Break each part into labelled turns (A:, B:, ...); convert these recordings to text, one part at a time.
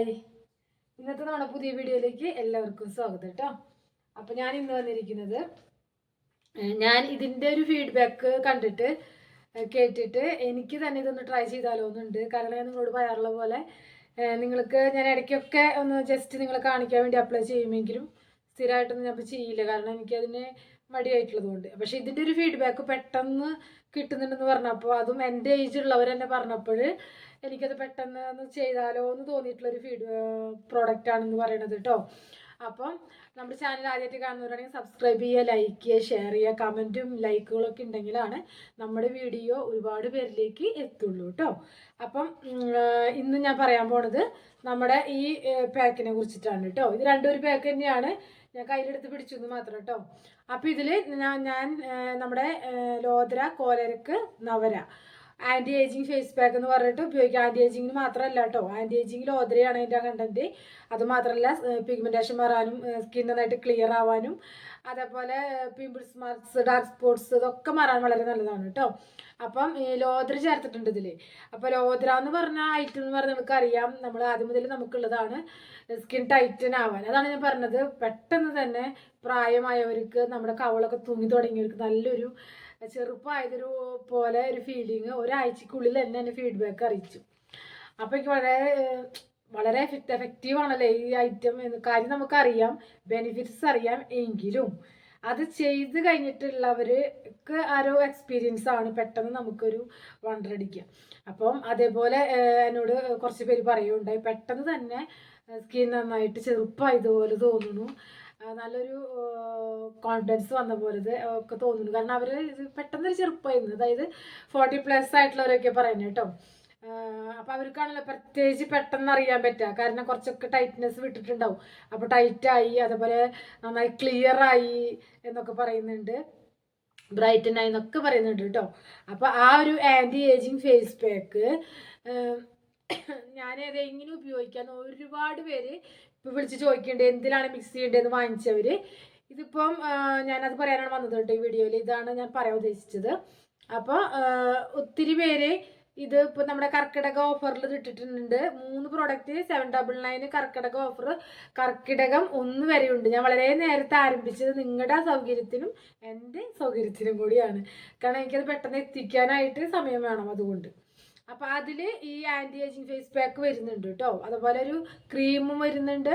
A: Hi ഇന്നത്തെ നമ്മുടെ പുതിയ വീഡിയോയിലേക്ക് എല്ലാവർക്കും സ്വാഗതം കേട്ടോ. അപ്പോൾ ഞാൻ ഇന്ന് വന്നിരിക്കുന്നത് ഞാൻ ഇതിന്റെ ഒരു ഫീഡ്ബാക്ക് കണ്ടിട്ട് കേട്ടിട്ട് എനിക്ക് തന്നെ ഇതൊന്ന് ട്രൈ ചെയ്താലോ എന്നുണ്ട്. കാരണം ഞാൻ നിങ്ങളോട് പറയാറുള്ള പോലെ നിങ്ങൾക്ക് ഞാൻ ഇടയ്ക്കൊക്കെ ഒന്ന് ജസ്റ്റ് നിങ്ങളെ കാണിക്കാൻ വേണ്ടി അപ്ലൈ ചെയ്യുമെങ്കിലും സ്ഥിരമായിട്ടൊന്നും ഞാൻ ചെയ്യില്ല. കാരണം എനിക്കതിന് മടിയായിട്ടുള്ളത് കൊണ്ട് പക്ഷെ ഇതിന്റെ ഒരു ഫീഡ്ബാക്ക് പെട്ടെന്ന് കിട്ടുന്നുണ്ടെന്ന് പറഞ്ഞപ്പോൾ അതും എന്റെ ഏജ് ഉള്ളവർ തന്നെ പറഞ്ഞപ്പോൾ എനിക്കത് പെട്ടെന്ന് ഒന്ന് ചെയ്താലോ എന്ന് തോന്നിയിട്ടുള്ളൊരു ഫീഡ് പ്രോഡക്റ്റ് ആണെന്ന് പറയണത് കേട്ടോ അപ്പം നമ്മുടെ ചാനൽ ആദ്യമായിട്ട് കാണുന്നവരാണെങ്കിൽ സബ്സ്ക്രൈബ് ചെയ്യുക ലൈക്ക് ചെയ്യുക ഷെയർ ചെയ്യുക കമന്റും ലൈക്കുകളൊക്കെ ഉണ്ടെങ്കിലാണ് നമ്മുടെ വീഡിയോ ഒരുപാട് പേരിലേക്ക് എത്തുള്ളൂ കേട്ടോ അപ്പം ഇന്ന് ഞാൻ പറയാൻ പോണത് നമ്മുടെ ഈ പാക്കിനെ കുറിച്ചിട്ടാണ് കേട്ടോ ഇത് രണ്ടൊരു പാക്ക് തന്നെയാണ്. ഞാൻ കയ്യിലെടുത്ത് പിടിച്ചു എന്ന് മാത്രം കേട്ടോ അപ്പോൾ ഇതിൽ ഞാൻ ഞാൻ നമ്മുടെ ലോദ്ര കോലരക്ക് നവര. ആന്റി ഏജിങ് ഫേസ് പാക്ക് എന്ന് പറഞ്ഞിട്ട് ഉപയോഗിക്കാം. ആന്റി ഏജിങ്ങിന് മാത്രമല്ല കേട്ടോ. ആന്റി ഏജിങ്ങിൽ ലോദ്രയാണ് അതിന്റെ കണ്ടന്റ് അത് മാത്രമല്ല പിഗ്മെന്റേഷൻ മാറാനും സ്കിൻ നന്നായിട്ട് ക്ലിയർ ആവാനും അതേപോലെ പിമ്പിൾസ് മാർക്സ് ഡാർക്ക് സ്പോട്സ് ഇതൊക്കെ മാറാൻ വളരെ നല്ലതാണ് കേട്ടോ. അപ്പം ലോദ്ര ചേർത്തിട്ടുണ്ട് ഇതിൽ അപ്പോൾ ലോദ്ര എന്ന് പറഞ്ഞ ഐറ്റം എന്ന് പറഞ്ഞാൽ നിങ്ങൾക്ക് അറിയാം നമ്മൾ ആദ്യം മുതൽ നമുക്കുള്ളതാണ് സ്കിൻ ടൈറ്റൻ ആവാൻ. അതാണ് ഞാൻ പറഞ്ഞത്. പെട്ടെന്ന് തന്നെ പ്രായമായവർക്ക് നമ്മുടെ കവളൊക്കെ തൂങ്ങി തുടങ്ങിയവർക്ക് നല്ലൊരു ചെറുപ്പമായതൊരു പോലെ ഒരു ഫീലിംഗ് ഒരാഴ്ചക്കുള്ളിൽ തന്നെ എന്നെ ഫീഡ്ബാക്ക് അറിയിച്ചു. അപ്പോൾ എനിക്ക് വളരെ വളരെ എഫക്റ്റ് എഫക്റ്റീവ് ആണല്ലേ ഈ ഐറ്റം എന്ന്. കാര്യം നമുക്കറിയാം ബെനിഫിറ്റ്സ് അറിയാം എങ്കിലും അത് ചെയ്ത് കഴിഞ്ഞിട്ടുള്ളവർക്ക് ആരോ എക്സ്പീരിയൻസ് ആണ് പെട്ടെന്ന് നമുക്കൊരു വണ്ടർ അടിക്കുക. അപ്പം അതേപോലെ എന്നോട് കുറച്ച് പേര് പറയുകയുണ്ടായി. പെട്ടെന്ന് തന്നെ സ്കിൻ നന്നായിട്ട് ചെറുപ്പമായതുപോലെ തോന്നുന്നു. നല്ലൊരു കോൺഫിഡൻസ് വന്ന പോലെ ഒക്കെ തോന്നുന്നു. കാരണം അവർ പെട്ടെന്ന് പെട്ടെന്നൊരു ചെറുപ്പമായിരുന്നു അതായത് ഫോർട്ടി പ്ലസ് ആയിട്ടുള്ളവരൊക്കെ പറയുന്നത് കേട്ടോ. അപ്പോൾ അവർക്കാണല്ലോ പ്രത്യേകിച്ച് പെട്ടെന്ന് അറിയാൻ പറ്റുക കാരണം കുറച്ചൊക്കെ ടൈറ്റ്നെസ് വിട്ടിട്ടുണ്ടാവും. അപ്പോൾ ടൈറ്റായി അതുപോലെ നന്നായി ക്ലിയർ ആയി എന്നൊക്കെ പറയുന്നുണ്ട്. ബ്രൈറ്റൻ ആയി എന്നൊക്കെ പറയുന്നുണ്ട് കേട്ടോ. അപ്പോൾ ആ ഒരു ആന്റി ഏജിങ് ഫേസ് പാക്ക് ഞാനത് എങ്ങനെ ഉപയോഗിക്കാന്ന് ഒരുപാട് പേര് ഇപ്പൊ വിളിച്ച് ചോദിക്കേണ്ടത് എന്തിനാണ് മിക്സ് ചെയ്യേണ്ടതെന്ന് വാങ്ങിച്ചവര്. ഇതിപ്പം ഞാനത് പറയാനാണ് വന്നത് കേട്ടോ ഈ വീഡിയോയിൽ ഇതാണ് ഞാൻ പറയാൻ ഉദ്ദേശിച്ചത്. അപ്പോൾ ഒത്തിരി പേര് ഇത് ഇപ്പോൾ നമ്മുടെ കർക്കിടക ഓഫറിൽ ഇട്ടിട്ടുണ്ട്. മൂന്ന് product seven double nine Karkidaka offer Karkidakam ഒന്ന് വരെയുണ്ട്. ഞാൻ വളരെ നേരത്തെ ആരംഭിച്ചത് നിങ്ങളുടെ സൗകര്യത്തിനും എന്റെ സൗകര്യത്തിനും കൂടിയാണ്. കാരണം എനിക്കത് പെട്ടെന്ന് എത്തിക്കാനായിട്ട് സമയം വേണം അതുകൊണ്ട്. അപ്പോൾ അതിൽ ഈ ആന്റി ഏജിങ് ഫേസ് പാക്ക് വരുന്നുണ്ട് കേട്ടോ അതുപോലെ ഒരു ക്രീമും വരുന്നുണ്ട്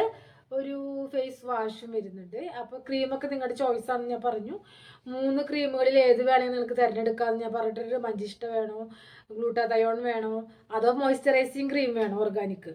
A: ഒരു ഫേസ് വാഷും വരുന്നുണ്ട്. അപ്പോൾ ക്രീമൊക്കെ നിങ്ങളുടെ ചോയ്സ് ആണെന്ന് ഞാൻ പറഞ്ഞു. മൂന്ന് ക്രീമുകളിൽ ഏത് വേണമെങ്കിൽ നിങ്ങൾക്ക് തിരഞ്ഞെടുക്കാമെന്ന് ഞാൻ പറഞ്ഞിട്ടുണ്ട്. മഞ്ചിഷ്ട വേണോ ഗ്ലൂട്ടാതയോൺ വേണോ അതോ മോയ്സ്ചറൈസിങ് ക്രീം വേണോ ഓർഗാനിക്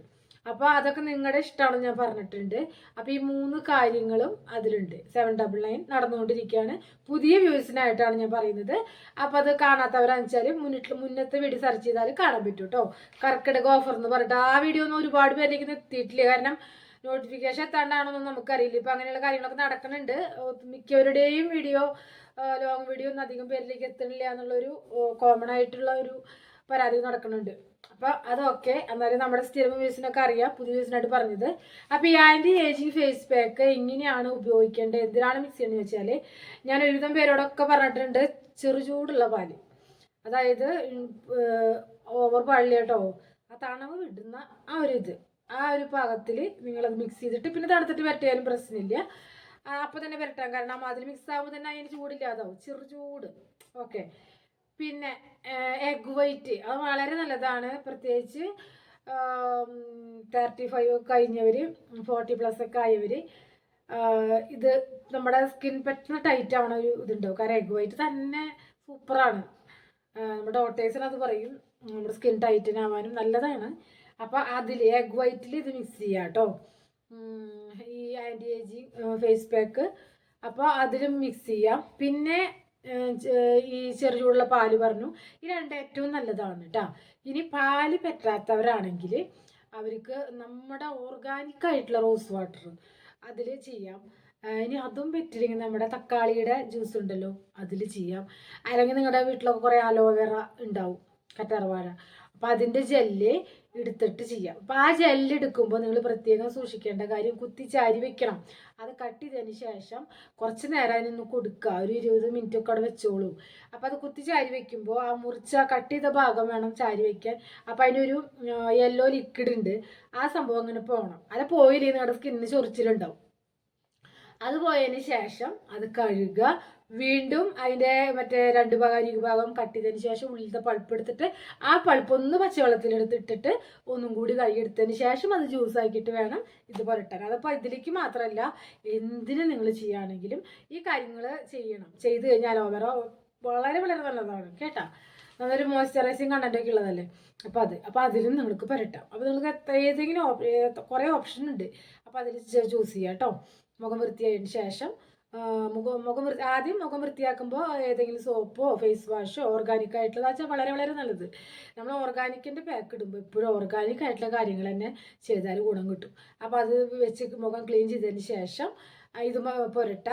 A: അപ്പോൾ അതൊക്കെ നിങ്ങളുടെ ഇഷ്ടമാണ് ഞാൻ പറഞ്ഞിട്ടുണ്ട്. അപ്പോൾ ഈ മൂന്ന് കാര്യങ്ങളും അതിലുണ്ട്. സെവൻ ഡബിൾ നയൻ നടന്നുകൊണ്ടിരിക്കുകയാണ് പുതിയ വ്യൂസിനായിട്ടാണ് ഞാൻ പറയുന്നത്. അപ്പോൾ അത് കാണാത്തവരാണെന്ന് മുന്നിട്ട് മുന്നത്തെ വീഡിയോ സെർച്ച് ചെയ്താൽ കാണാൻ പറ്റും കേട്ടോ കർക്കിടക ഓഫർ എന്ന് പറഞ്ഞിട്ട് ആ വീഡിയോ ഒന്നും ഒരുപാട് പേരിലേക്ക് എത്തിയിട്ടില്ല. കാരണം നോട്ടിഫിക്കേഷൻ എത്താണ്ടാണെന്നൊന്നും നമുക്കറിയില്ല. ഇപ്പം അങ്ങനെയുള്ള കാര്യങ്ങളൊക്കെ നടക്കുന്നുണ്ട് മിക്കവരുടെയും വീഡിയോ ലോങ് വീഡിയോ ഒന്നും അധികം പേരിലേക്ക് എത്തണില്ല എന്നുള്ളൊരു കോമൺ ആയിട്ടുള്ള ഒരു പരാതി നടക്കുന്നുണ്ട്. അപ്പോൾ അതൊക്കെ എന്നാലും നമ്മുടെ സ്ഥിരം വ്യൂസിനൊക്കെ അറിയാം പുതിയ വ്യൂസിനായിട്ട് പറഞ്ഞത്. അപ്പോൾ ഈ ആന്റി ഏജിങ് ഫേസ് പാക്ക് എങ്ങനെയാണ് ഉപയോഗിക്കേണ്ടത്? എന്തിനാണ് മിക്സ് ചെയ്യുന്നത് വെച്ചാൽ ഞാൻ ഒരുവിധം പേരോടൊക്കെ പറഞ്ഞിട്ടുണ്ട് ചെറുചൂടുള്ള പാൽ. അതായത് ഓവർ പാടില്ല കേട്ടോ ആ തണവ് വിടുന്ന ആ ഒരു ഇത്. ആ ഒരു പാകത്തിൽ നിങ്ങളത് മിക്സ് ചെയ്തിട്ട് പിന്നെ തണുത്തിട്ട് വരട്ടിയാലും പ്രശ്നമില്ല. അപ്പൊ തന്നെ വരട്ടാം കാരണം അതിൽ മിക്സ് ആകുമ്പോൾ തന്നെ അതിന് ചൂടില്ലാതാവും. ചെറു ചൂട്. ഓക്കെ പിന്നെ എഗ് വൈറ്റ് അത് വളരെ നല്ലതാണ്. പ്രത്യേകിച്ച് തേർട്ടി ഫൈവ് ഒക്കെ കഴിഞ്ഞവർ ഫോർട്ടി പ്ലസ് ഒക്കെ ആയവർ ഇത് നമ്മുടെ സ്കിൻ പെട്ടെന്ന് ടൈറ്റ് ആവണ ഒരു ഇതുണ്ടാവും. കാരണം എഗ് വൈറ്റ് തന്നെ സൂപ്പറാണ്. നമ്മുടെ ഡോക്ടേഴ്സിന് അത് പറയും. നമ്മുടെ സ്കിൻ ടൈറ്റൻ ആവാനും നല്ലതാണ്. അപ്പോൾ അതിൽ എഗ് വൈറ്റിൽ ഇത് മിക്സ് ചെയ്യാം കേട്ടോ ഈ ആന്റി ഏജിങ് ഫേസ് പാക്ക് അപ്പോൾ അതിലും മിക്സ് ചെയ്യാം. പിന്നെ ഈ ചെറുചൂടുള്ള പാൽ പറഞ്ഞു. ഈ രണ്ട് ഏറ്റവും നല്ലതാണ് കേട്ടോ ഇനി പാൽ പറ്റാത്തവരാണെങ്കിൽ അവർക്ക് നമ്മുടെ ഓർഗാനിക് ആയിട്ടുള്ള റോസ് വാട്ടർ അതിൽ ചെയ്യാം. ഇനി അതും പറ്റില്ലെങ്കിൽ നമ്മുടെ തക്കാളിയുടെ ജ്യൂസ് ഉണ്ടല്ലോ അതിൽ ചെയ്യാം. അല്ലെങ്കിൽ നിങ്ങളുടെ വീട്ടിലൊക്കെ കുറേ അലോവേറ ഉണ്ടാവും കറ്റാർവാഴ. അപ്പം അതിന്റെ ജെല്ല് എടുത്തിട്ട് ചെയ്യാം. അപ്പം ആ ജെല്ല് എടുക്കുമ്പോൾ നിങ്ങൾ പ്രത്യേകം സൂക്ഷിക്കേണ്ട കാര്യം കുത്തി ചാരി വെക്കണം. അത് കട്ട് ചെയ്തതിന് ശേഷം കുറച്ച് നേരം അതിനൊന്ന് കൊടുക്കുക. ഒരു ഇരുപത് മിനിറ്റ് ഒക്കെ അവിടെ വെച്ചോളൂ. അപ്പം അത് കുത്തി ചാരി വെക്കുമ്പോൾ ആ മുറിച്ച കട്ട് ചെയ്ത ഭാഗം വേണം ചാരി വെക്കാൻ. അപ്പം അതിനൊരു യെല്ലോ ലിക്വിഡ് ഉണ്ട്. ആ സംഭവം അങ്ങനെ പോകണം അത് പോയില്ലേ നിങ്ങളുടെ സ്കിന്നിന് ചൊറിച്ചിലുണ്ടാവും. അത് പോയതിന് ശേഷം അത് കഴുകുക. വീണ്ടും അതിന്റെ മറ്റേ രണ്ട് ഭാഗം അരി ഭാഗം കട്ട് ചെയ്തതിന് ശേഷം ഉള്ളിലത്തെ പൾപ്പ് എടുത്തിട്ട് ആ പൾപ്പ് ഒന്ന് പച്ചവെള്ളത്തിലെടുത്ത് ഇട്ടിട്ട് ഒന്നും കൂടി കഴുകിയെടുത്തതിന് ശേഷം അത് ജ്യൂസ് ആക്കിയിട്ട് വേണം ഇത് പുരട്ടാൻ അതപ്പോൾ ഇതിലേക്ക് മാത്രമല്ല എന്തിനു നിങ്ങൾ ചെയ്യുകയാണെങ്കിലും ഈ കാര്യങ്ങൾ ചെയ്യണം. ചെയ്ത് കഴിഞ്ഞാൽ ഓവറോ വളരെ വളരെ നല്ലതാണ്. കേട്ടോ? നല്ലൊരു മോയ്സ്ചറൈസിങ് കണ്ടന്റൊക്കെ ഉള്ളതല്ലേ? അപ്പോൾ അത് അപ്പോൾ അതിലും നിങ്ങൾക്ക് പുരട്ടാം. അപ്പോൾ നിങ്ങൾക്ക് ഏതെങ്കിലും കുറേ ഓപ്ഷൻ ഉണ്ട്. അപ്പോൾ അതിൽ ജ്യൂസ് ചെയ്യാം കേട്ടോ. മുഖം വൃത്തിയായതിന് ശേഷം മുഖം മുഖം ആദ്യം മുഖം വൃത്തിയാക്കുമ്പോൾ ഏതെങ്കിലും സോപ്പോ ഫേസ് വാഷോ ഓർഗാനിക് ആയിട്ടുള്ള വെച്ചാൽ വളരെ വളരെ നല്ലത്. നമ്മൾ ഓർഗാനിക്കിന്റെ പാക്ക് ഇടുമ്പോൾ എപ്പോഴും ഓർഗാനിക് ആയിട്ടുള്ള കാര്യങ്ങൾ തന്നെ ചെയ്താൽ ഗുണം കിട്ടും. അപ്പോൾ അത് വെച്ച് മുഖം ക്ലീൻ ചെയ്തതിന് ശേഷം ഇത് പുരട്ട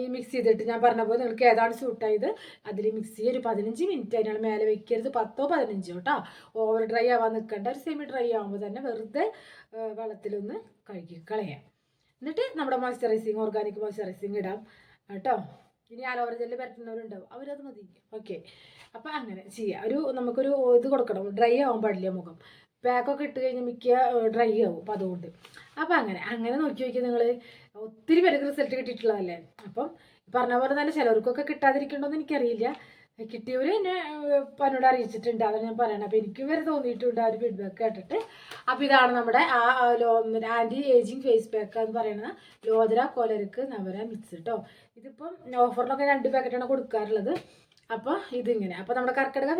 A: ഈ മിക്സ് ചെയ്തിട്ട് ഞാൻ പറഞ്ഞ പോലെ നിങ്ങൾക്ക് ഏതാണ് സൂട്ടായത് അതിൽ മിക്സ് ചെയ്യുക ഒരു പതിനഞ്ച് മിനിറ്റ് അതിനാണ് മേലെ വെക്കരുത് പത്തോ പതിനഞ്ചോ കേട്ടോ ഓവർ ഡ്രൈ ആവാൻ നിൽക്കേണ്ട ഒരു സെമി ഡ്രൈ ആകുമ്പോൾ തന്നെ വെറുതെ വെള്ളത്തിലൊന്ന് കഴുകി കളയാം. എന്നിട്ട് നമ്മുടെ മോയ്സ്ചറൈസിങ് ഓർഗാനിക് മോയ്സ്ചറൈസിങ് ഇടാം. കേട്ടോ? ഇനി അലോവറ ജെല്ല് പരത്തുന്നവരുണ്ടാവും. അവരത് മതി. ഓക്കെ അപ്പം അങ്ങനെ ചെയ്യാം. ഒരു നമുക്കൊരു ഇത് കൊടുക്കണം. ഡ്രൈ ആവാൻ പാടില്ല മുഖം. പാക്കൊക്കെ ഇട്ട് കഴിഞ്ഞാൽ മിക്ക ഡ്രൈ ആവും. അപ്പം അതുകൊണ്ട്. അപ്പം അങ്ങനെ. അങ്ങനെ നോക്കി നോക്കി നിങ്ങൾ ഒത്തിരി പേർക്ക് റിസൾട്ട് കിട്ടിയിട്ടുള്ളതല്ലേ? അപ്പം പറഞ്ഞ പോലെ തന്നെ ചിലർക്കൊക്കെ കിട്ടാതിരിക്കണമെന്ന് എനിക്കറിയില്ല. കിട്ടിയവർ എന്നെ എന്നോട് അറിയിച്ചിട്ടുണ്ട്. അതാണ് ഞാൻ പറയണത് അപ്പോൾ എനിക്ക് വരെ തോന്നിയിട്ടുണ്ട് ആ ഒരു ഫീഡ്ബാക്ക് കേട്ടിട്ട്. അപ്പോൾ ഇതാണ് നമ്മുടെ ആ ലോ ആന്റി ഏജിങ് ഫേസ് പാക്ക് എന്ന് പറയുന്നത് ലോതര കോലർക്ക് നവര മിക്സ് കേട്ടോ ഇതിപ്പം ഓഫറിലൊക്കെ രണ്ട് പാക്കറ്റാണ് കൊടുക്കാറുള്ളത്. അപ്പോൾ ഇതിങ്ങനെ. അപ്പോൾ നമ്മുടെ കർക്കിടക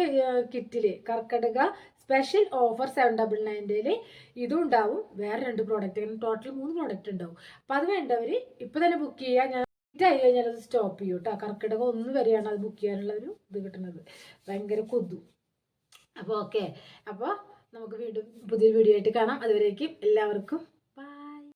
A: കിറ്റിൽ Karkidaka special offer seven double നയന്റേൽ ഇതും ഉണ്ടാവും. വേറെ രണ്ട് പ്രോഡക്റ്റ് ടോട്ടൽ മൂന്ന് പ്രോഡക്റ്റ് ഉണ്ടാവും. അപ്പോൾ അത് വേണ്ടവർ ഇപ്പോൾ തന്നെ ബുക്ക് ചെയ്യുക ഞാൻ ആയി കഴിഞ്ഞാൽ അത് സ്റ്റോപ്പ് ചെയ്യും കേട്ടോ കർക്കിടകം ഒന്ന് വരെയാണ് അത് ബുക്ക് ചെയ്യാനുള്ള ഒരു ഇത് കിട്ടുന്നത്. ഭയങ്കര കൊതു. അപ്പോൾ ഓക്കെ അപ്പോൾ നമുക്ക് വീണ്ടും പുതിയൊരു വീഡിയോ ആയിട്ട് കാണാം. അതുവരേക്കും എല്ലാവർക്കും